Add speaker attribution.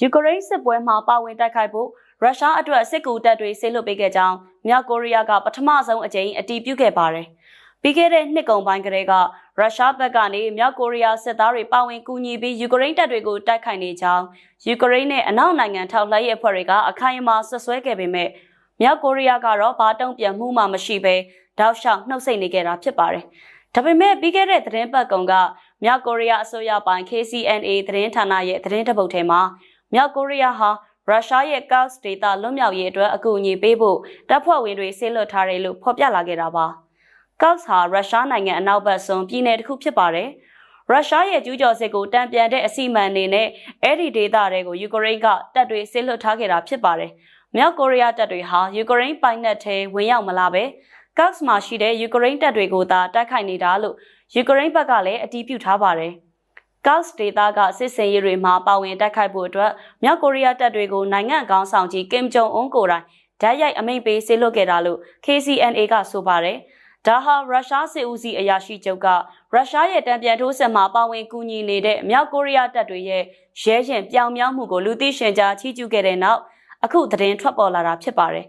Speaker 1: ယူကရိန်းစစ်ပွဲမှာပါဝင်တိုက်ခိုက်ဖို့ရုရှားအတွက်စစ်ကူတပ်တွေဆေးလွှတ်ပေးခဲ့ကြောင်းမြောက်ကိုရီးယားကပထမဆုံးအကြိမ်အတည်ပြုခဲ့ပါတယ်။ပြီးခဲ့တဲ့နှစ်ကုန်ပိုင်းကတည်းကရုရှားဘက်ကနေမြောက်ကိုရီးယားစစ်သားတွေပါဝင်ကူညီပြီးယူကရိန်းတပ်တွေကိုတိုက်ခိုက်နေကြောင်းယူကရိန်းနဲ့အနောက်နိုင်ငံထောက်လှမ်းရေးအဖွဲ့တွေကအခိုင်အမာဆွဆွဲခဲ့ပေမဲ့မြောက်ကိုရီးယားကတော့ဘာတုံ့ပြန်မှုမှမရှိဘဲတောက်လျှောက်နှုတ်ဆက်နေခဲ့တာဖြစ်ပါတယ်။ဒါပေမဲ့ပြီးခဲ့တဲ့သတင်းပတ်ကုံကမြောက်ကိုရီးယားအစိုးရပိုင် KCNA သတင်းဌာနရဲ့သတင်းတပုတ်ထဲမှာ မြောက်ကိုရီးယားဟာရုရှားရဲ့ Kursk ဒေသလွတ်မြောက်ရေးအတွက်အကူအညီပေးဖို့တပ်ဖွဲ့ဝင်တွေဆေးလွတ်ထားတယ်လို့ဖော်ပြလာခဲ့တာပါ။ Kursk ဟာရုရှားနိုင်ငံအနောက်ဘက်ဆုံးပြည်နယ်တစ်ခုဖြစ်ပါတယ်။ရုရှားရဲ့ကျူးကျော်စစ်ကိုတံပြန်တဲ့အစီအမံအနေနဲ့အဲ့ဒီဒေသတွေကိုယူကရိန်းကတပ်တွေဆေးလွတ်ထားခဲ့တာဖြစ်ပါတယ်။မြောက်ကိုရီးယားတပ်တွေဟာယူကရိန်းပိုင်နက်ထဲဝင်ရောက်မလာပဲ Kursk မှာရှိတဲ့ယူကရိန်းတပ်တွေကိုသာတိုက်ခိုက်နေတာလို့ယူကရိန်းဘက်ကလည်းအတည်ပြုထားပါတယ်။ Kursk ဒေသကစစ်စင်ရေးတွေမှာပါဝင်တိုက်ခိုက်ဖို့အတွက်မြောက်ကိုရီးယားတပ်တွေကိုနိုင်ငံကောင်းဆောင်ကြီးကင်ဂျုံအွန်းကိုယ်တိုင်ဓာတ်ရိုက်အမိန့်ပေးဆေးလွတ်ခဲ့တာလို့ KCNA ကဆိုပါတယ်။ဒါဟာရုရှားစစ်ဦးစီးအရာရှိချုပ်ကရုရှားရဲ့တံပြန်ထိုးစစ်မှာပါဝင်ကူညီနေတဲ့မြောက်ကိုရီးယားတပ်တွေရဲ့ရဲရင်ပြောင်မြောက်မှုကိုလူသိရှင်ကြားချီးကျူးခဲ့တဲ့နောက်အခုသတင်းထွက်ပေါ်လာတာဖြစ်ပါတယ်